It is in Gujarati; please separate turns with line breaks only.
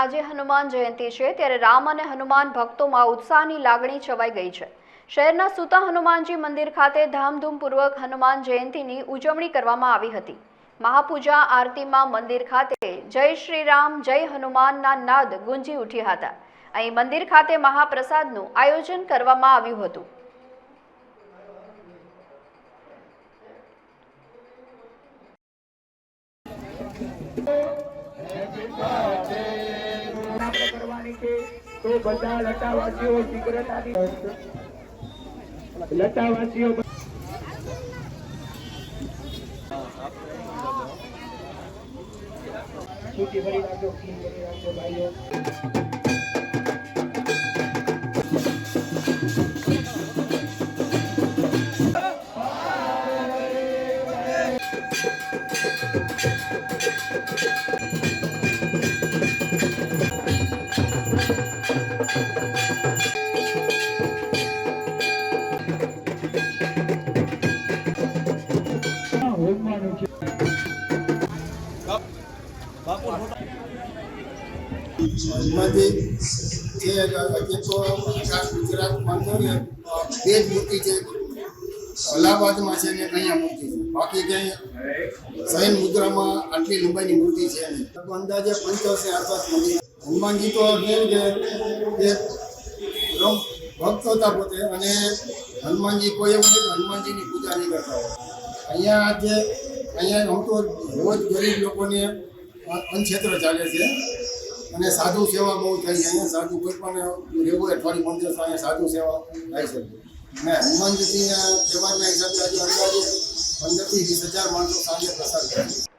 આજે હનુમાન જયંતિ છે, ત્યારે રામ અને હનુમાન ભક્તોમાં ઉત્સાહની લાગણી છવાઈ ગઈ છે. શહેરના સુતા હનુમાનજી મંદિર ખાતે ધામધૂમપૂર્વક હનુમાન જયંતિની ઉજવણી કરવામાં આવી હતી. મહાપૂજા આરતીમાં મંદિર ખાતે જય શ્રી રામ જય હનુમાનના નાદ ગુંજી ઉઠ્યા હતા. અહીં મંદિર ખાતે મહાપ્રસાદનું આયોજન કરવામાં આવ્યું હતું.
Happy છે તો બધા લટાવાસીઓ શીઘ્રતાથી લટાવાસીઓ છૂટી ભરી હોમવાનું છે
જે બે જ મૂર્તિ છે. અલ્હાબાદમાં છે ને અહીંયા મૂર્તિ બાકી ક્યાંય સૈન મુદ્રામાં આટલી લંબાઈની મૂર્તિ છે નહીં. અંદાજે પંચોતેર આસપાસ હનુમાનજી તો કેમ કે એ રમ ભક્ત હતા પોતે અને હનુમાનજી, કોઈ એવું નહીં હનુમાનજીની પૂજા નહીં કરતા હોય. અહીંયા આજે અહીંયા હું તો રોજ ગરીબ લોકોને અનક્ષેત્ર ચાલે છે અને સાધુ સેવા બહુ થાય છે. અહીંયા સાધુ કોઈ પણ રહેવું અઠવાડિયું પંદર અહીંયા સાધુ સેવા થાય છે. અને હનુમાનજીના સેવાના હિસાબે આજે અંદાજે પંદરથી વીસ હજાર માણસો સાંજે પ્રસાદ કરે છે.